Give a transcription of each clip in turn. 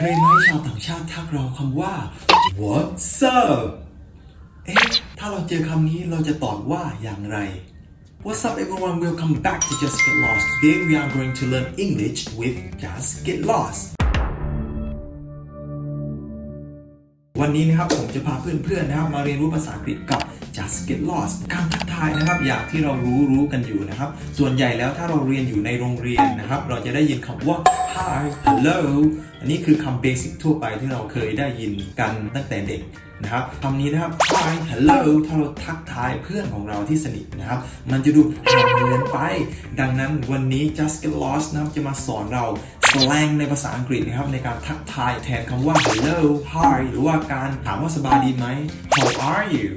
เคยไหมชาวต่างชาติทักเราคำว่า What's up เอ๊ะ ถ้าเราเจอคำนี้เราจะตอบว่าอย่างไร What's up everyone welcome back to Just Get Lost Today we are going to learn English with Just Get Lost วันนี้นะครับผมจะพาเพื่อนๆนะครับมาเรียนรู้ภาษาอังกฤษกับ Just Get Lost การทักทายนะครับอย่างที่เรารู้รู้กันอยู่นะครับ ส่วนใหญ่แล้วถ้าเราเรียนอยู่ในโรงเรียนนะครับ เราจะได้ยินคำว่า hi hello อันนี้คือคำเบสิกทั่วไปที่เราเคยได้ยินกันตั้งแต่เด็กนะครับคำนี้นะครับ hi hello ถ้าเราทักทายเพื่อนของเราที่สนิทนะครับ มันจะดูห่างเหินไป ดังนั้นวันนี้ Just Get Lost นะครับจะมาสอนเราสแลงในภาษาอังกฤษนะครับในการทักทายแทนคำว่า hello hi หรือว่าการถามว่าสบายดีไหม how are you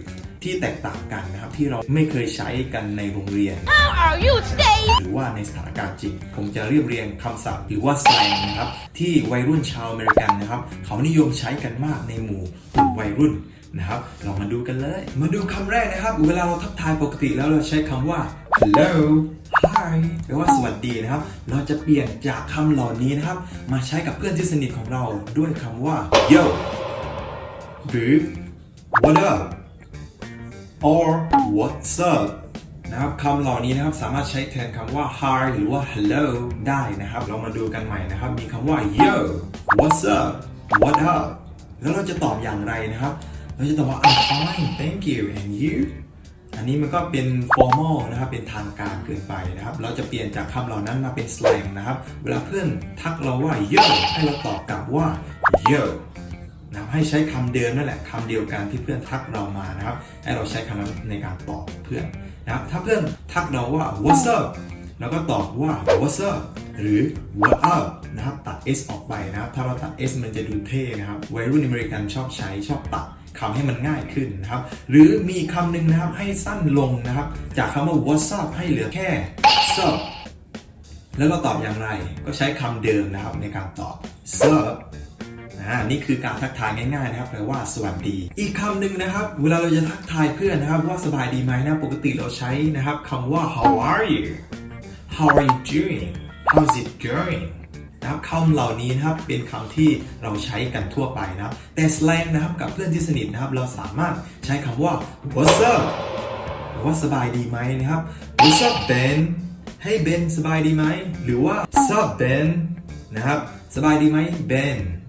ที่แตกต่างกันนะครับ ที่เราไม่เคยใช้กันในโรงเรียน How are you today? หรือว่าในสถานการณ์จริง ผมจะเรียบเรียงคำศัพท์หรือว่าสแลงนะครับ ที่วัยรุ่นชาวอเมริกันนะครับ เขานิยมใช้กันมากในหมู่กลุ่มวัยรุ่นนะครับเรามาดูกันเลย มาดูคำแรกนะครับ เวลาเราทักทายปกติแล้วเราใช้คำว่า hello hi แปลว่าสวัสดีนะครับ เราจะเปลี่ยนจากคำเหล่านี้นะครับ มาใช้กับเพื่อนที่สนิทของเราด้วยคำว่า yo หรือ what up or what's up นะครับคำเหล่านี้นะครับสามารถใช้แทนคำว่า hi หรือว่า hello ได้นะครับ เรามาดูกันใหม่นะครับ มีคำว่า yo what's up what up แล้วเราจะตอบอย่างไรนะครับ เราจะตอบว่า I'm fine thank you and you อันนี้มันก็เป็น formal นะครับ เป็นทางการเกินไปนะครับ เราจะเปลี่ยนจากคำเหล่านั้นมาเป็น slang นะครับ เวลาเพื่อนทักเราว่า yo ให้เราตอบกลับว่า yo นะครับให้ใช้คำเดิมนั่นแหละคำเดียวกันที่เพื่อนทักเรามานะครับให้เราใช้คำนั้นในการตอบเพื่อนนะครับถ้าเพื่อนทักเราว่า what's up เราก็ตอบว่า what's up หรือ what up นะครับตัด s ออกไปนะครับ ถ้าเราตัด s มันจะดูเท่นะครับวัยรุ่นอเมริกันชอบใช้ชอบตัดคำให้มันง่ายขึ้นนะครับ หรือมีคำหนึ่งนะครับให้สั้นลงนะครับ จากคำว่า what's up ให้เหลือแค่ sup แล้วเราตอบอย่างไรก็ใช้คำเดิมนะครับในการตอบ sup อ่านี่คือการทักทายง่ายๆนะครับแปลว่าสวัสดี อีกคำหนึ่งนะครับ เวลาเราจะทักทายเพื่อนนะครับ ว่าสบายดีไหมนะปกติเราใช้นะครับคำว่า how are you how are you doing how's it going นะครับคำเหล่านี้นะครับเป็นคำที่เราใช้กันทั่วไปนะครับ แต่สแลงนะครับกับเพื่อนที่สนิทนะครับ เราสามารถใช้คำว่า what's up หรือว่าสบายดีไหมนะครับ what's up Ben ให้เบนสบายดีไหม หรือว่า sup Ben นะครับ สบายดีไหมเบ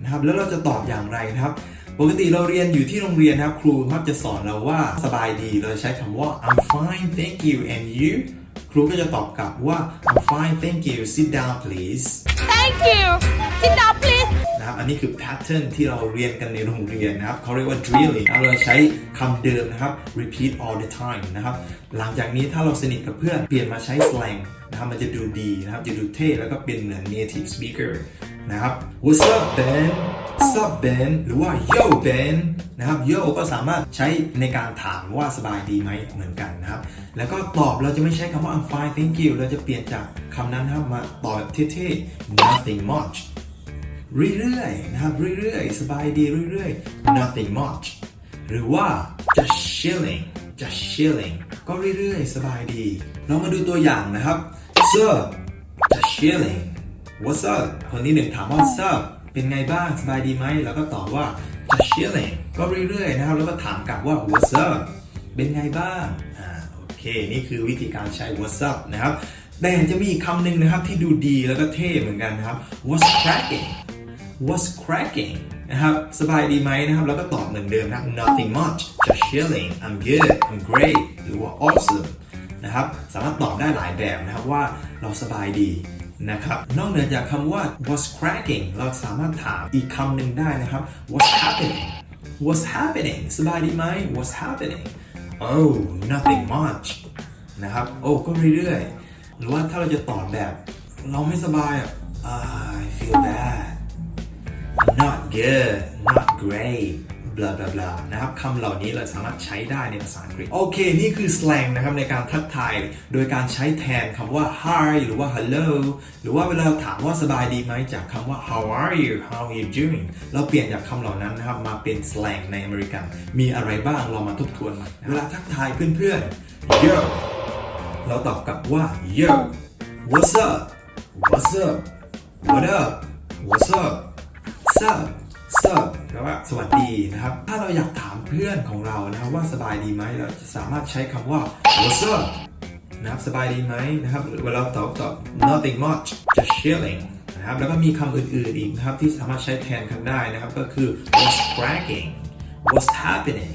นนะครับแล้วเราจะตอบอย่างไรนะครับปกติเราเรียนอยู่ที่โรงเรียนนะครับ ครูมักจะสอนเราว่าสบายดีเราจะใช้คำว่า I'm fine thank you and you ครูก็จะตอบกลับว่า I'm fine thank you sit down please Thank you. Sit down, please. นะครับอันนี้คือ pattern ที่เราเรียนกันในโรงเรียนนะครับเขาเรียกว่า drilling แล้วเราใช้คำเดิมนะครับ repeat all the time นะครับหลังจากนี้ถ้าเราสนิทกับเพื่อนเปลี่ยนมาใช้ slang นะครับมันจะดูดีนะครับจะดูเท่แล้วก็เป็นเหมือน native speaker นะครับ What's up Ben Sup Ben หรือว่า Yo Ben นะครับ Yo ก็สามารถใช้ในการถามว่าสบายดีไหมเหมือนกันนะครับ แล้วก็ตอบเราจะไม่ใช้คำว่า I'm fine thank you เราจะเปลี่ยนจากคำนั้นนะครับมาตอบเท่ๆ nothing much เรื่อยๆนะครับเรื่อยๆ สบายดีเรื่อยๆ nothing much หรือว่า just chilling just chilling ก็เรื่อยๆ สบายดี เรามาดูตัวอย่างนะครับ sir just chilling what's up คนที่หนึ่งถามว่า sir เป็นไงบ้างสบายดีไหมแล้วก็ตอบว่า just chilling ก็เรื่อยๆนะครับ แล้วก็ถามกลับว่า what's up เป็นไงบ้างอ่าโอเค นี่คือวิธีการใช้ what's up นะครับแต่จะมีคำหนึ่งนะครับที่ดูดีแล้วก็เท่เหมือนกันนะครับ what's cracking What's cracking นะครับสบายดีไหมนะครับ แล้วก็ตอบเหมือนเดิมนะ nothing much just chilling I'm good I'm great หรือว่า awesome นะครับ สามารถตอบได้หลายแบบนะครับว่าเราสบายดี นะครับ นอกเหนือจากคำว่า what's cracking เราสามารถถามอีกคำหนึ่งได้นะครับ what's happening what's happening สบายดีไหม what's happening oh nothing much นะครับ โอ้ ก็เรื่อยๆ หรือว่าถ้าเราจะตอบแบบ เราไม่สบายอะ I feel bad not good not great blah blah blah นะครับคำเหล่านี้เราสามารถใช้ได้ในภาษาอังกฤษ โอเค นี่คือ slang นะครับในการทักทาย โดยการใช้แทนคำว่า hi หรือว่า hello หรือว่าเวลาเราถามว่าสบายดีไหมจากคำว่า how are you how are you doing เราเปลี่ยนจากคำเหล่านั้นนะครับมาเป็น slang ในอเมริกัน มีอะไรบ้างเรามาทบทวนใหม่เวลาทักทายเพื่อนๆ yo เราตอบกลับว่า yo what's up what's up what up what's up up sup แปลว่าสวัสดีนะครับ ถ้าเราอยากถามเพื่อนของเรานะครับว่าสบายดีไหมเราจะสามารถใช้คำว่า what's up นะครับสบายดีไหมนะครับเวลาตอบตอบ nothing much just chilling นะครับแล้วก็มีคำอื่นๆอีกนะครับที่สามารถใช้แทนกันได้นะครับก็คือ what's cracking what's happening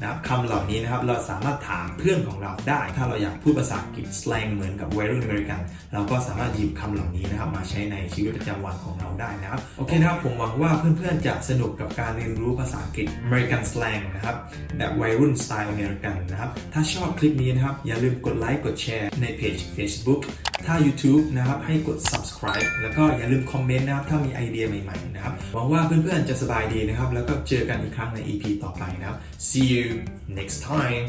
นะครับคำเหล่านี้นะครับเราสามารถถามเพื่อนของเราได้ ถ้าเราอยากพูดภาษาอังกฤษสแลงเหมือนกับวัยรุ่นอเมริกัน เราก็สามารถหยิบคำเหล่านี้นะครับมาใช้ในชีวิตประจำวันของเราได้นะครับโอเคนะครับผมหวังว่าเพื่อนๆจะสนุกกับการเรียนรู้ภาษาอังกฤษ American slang นะครับแบบวัยรุ่นสไตล์อเมริกันนะครับถ้าชอบคลิปนี้นะครับอย่าลืมกดไลค์กดแชร์ในเพจ Facebook ถ้า YouTube นะครับให้กด subscribe แล้วก็อย่าลืมคอมเมนต์นะครับถ้ามีไอเดียใหม่ๆนะครับหวังว่าเพื่อนๆจะสบายดีนะครับ แล้วก็เจอกันอีกครั้งใน EP ต่อไปนะครับ see you next time